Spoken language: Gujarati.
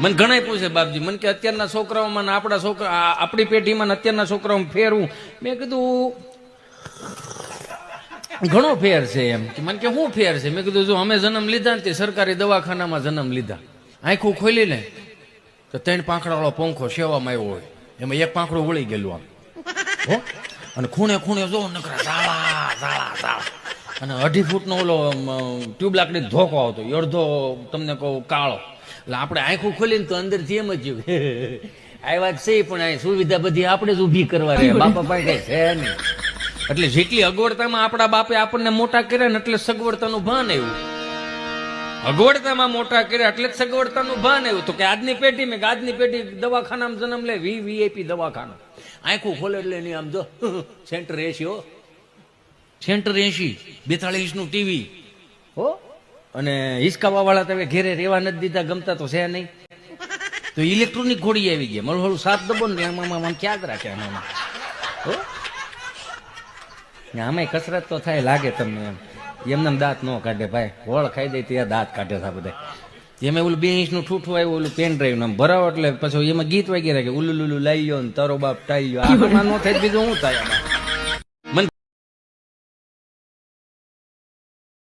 મને ઘણા પૂછે, બાપજી, મને કે અત્યારના છોકરાઓમાં આપણા છોકરા આપણી પેઢીમાં અત્યારના છોકરાઓમાં ફેરવું મેં કીધું, ઘણો ફેર છે એમ. કે મને કે શું ફેર છે? મેં કીધું, જો અમે જન્મ લીધા ને તે સરકારી દવાખાનામાં જન્મ લીધા. આંખું ખોલી ને તો ત્રણ પાંખડાવાળો પંખો સેવામાં આવ્યો હોય. એમાં એક પાંખડું વળી ગયેલું આમ. અને ખૂણે ખૂણે જો નકરા ઝાળા ઝાળા ઝાલા. અને અઢી ફૂટનો ઓલો ટ્યુબ લાકડી ધોકો આવતો અડધો તમને કહું કાળો. એટલે આપણે આંખું ખોલીને તો અંદરથી એમ જ થયું આ વાત છે પણ આ સુવિધા બધી આપણે જ ઊભી કરવા રહે બાપા પાસે કઈ છે નહીં. એટલે જેટલી અગવડતામાં આપણા બાપે આપણને મોટા કર્યા ને એટલે સગવડતાનું ભાન આવ્યું. અગવડતામાં મોટા કર્યા એટલે જ સગવડતાનું ભાન આવ્યું. તો કે આજની પેઢી મેં આજની પેઢી દવાખાનામાં જન્મ લે વી વીઆઈપી દવાખાનો. આંખું ખોલે એટલે એની આમ જો સેન્ટર એસી હો. સેન્ટર એસી બેતાળીસનું ટીવી. હો? અને હિસકાવા વાળા તમે ઘેરે રેવા નથી દીધા, ગમતા તો છે નહીં. તો ઇલેક્ટ્રોનિક ઘોડી આવી ગયા મારું થોડું સાત દબો ને આમાં આમાં આમ ક્યાં રાખે આમાં આમાં. હો? ને આમાંય કસરત તો થાય, લાગે તમને એમ. એમને દાંત ન કાઢે ભાઈ. હોળ ખાઈ દે ત્યાં દાંત કાઢે છે બધા. એમાં ઓલું બે ઇંચનું ઠૂઠું આવ્યું, ઓલું પેન ડ્રાઈવ નામ ભરાવો એટલે પછી એમાં ગીત વગેરે રાખે ઉલ્લુ લુલુ લાઈ ગયો ને તારો બાપ ટાઈ ગયો આ ન થાય બીજું શું થાય આમાં.